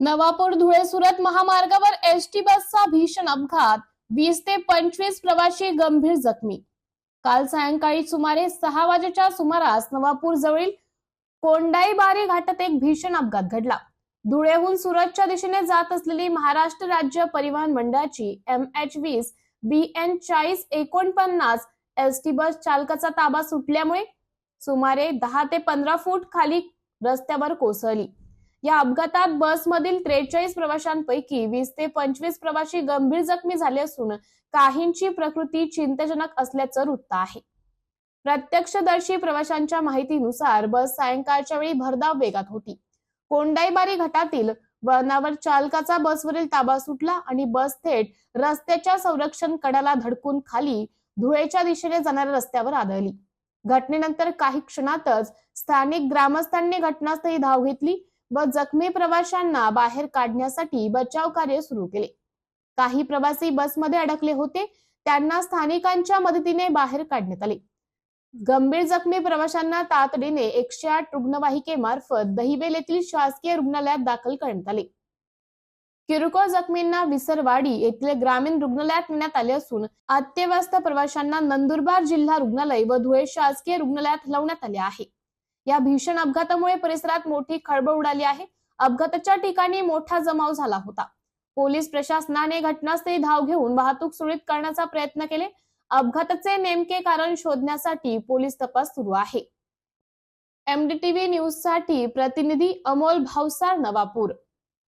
नवापूर धुळे सुरत महामार्गावर S T बसचा भीषण अपघात. वीस ते पंचवीस प्रवासी गंभीर जखमी. काल सायंकाळी सुमारे सहा वाजेच्या सुमारास नवापूर जवळील कोंडाईबारी घाटात एक भीषण अपघात घडला. धुळेहून सुरतच्या दिशेने जात असलेली महाराष्ट्र राज्य परिवहन मंडळाची एम एच वीस बी एन चाळीस एकोणपन्नास एस टी बस चालकाचा ताबा सुटल्यामुळे सुमारे दहा ते पंधरा फूट खाली रस्त्यावर कोसळली. या अपघातात बसमधील त्रेचाळीस प्रवाशांपैकी वीस ते पंचवीस प्रवासी गंभीर जखमी झाले असून काहींची प्रकृती चिंताजनक असल्याचं वृत्त आहे. प्रत्यक्षदर्शी प्रवाशांच्या माहितीनुसार बस सायंकाळच्या वेळी भरधाव वेगात होती. कोंडाईबारी घाटातील वळणावर चालकाचा बसवरील ताबा सुटला आणि बस थेट रस्त्याच्या संरक्षण कडाला धडकून खाली धुळेच्या दिशेने जाणाऱ्या रस्त्यावर आदळली. घटनेनंतर काही क्षणातच स्थानिक ग्रामस्थांनी घटनास्थळी धाव घेतली. व जखमी प्रवाशांना बाहेर काढण्यासाठी बचाव कार्य सुरू केले. काही प्रवासी बसमध्ये अडकले होते त्यांना स्थानिकांच्या मदतीने बाहेर काढण्यात आले. गंभीर जखमी प्रवाशांना तातडीने एकशे आठ रुग्णवाहिकेमार्फत दहिवेल येथील शासकीय रुग्णालयात दाखल करण्यात आले. किरकोळ जखमींना विसरवाडी येथील ग्रामीण रुग्णालयात नेण्यात आले असून अत्यवस्थ प्रवाशांना नंदुरबार जिल्हा रुग्णालय व धुळे शासकीय रुग्णालयात हलवण्यात आले आहे. या भीषण अपघातामुळे परिसरात मोठी खळबळ उडाली आहे. अपघाताच्या ठिकाणी मोठा जमाव झाला होता. पोलीस प्रशासनाने घटनास्थळी धाव घेऊन वाहतूक सुरळीत करण्याचा प्रयत्न केले. अपघाताचे नेमके कारण शोधण्यासाठी पोलीस तपास सुरू आहे. एमडीटीव्ही न्यूजसाठी प्रतिनिधी अमोल भावसार नवापूर.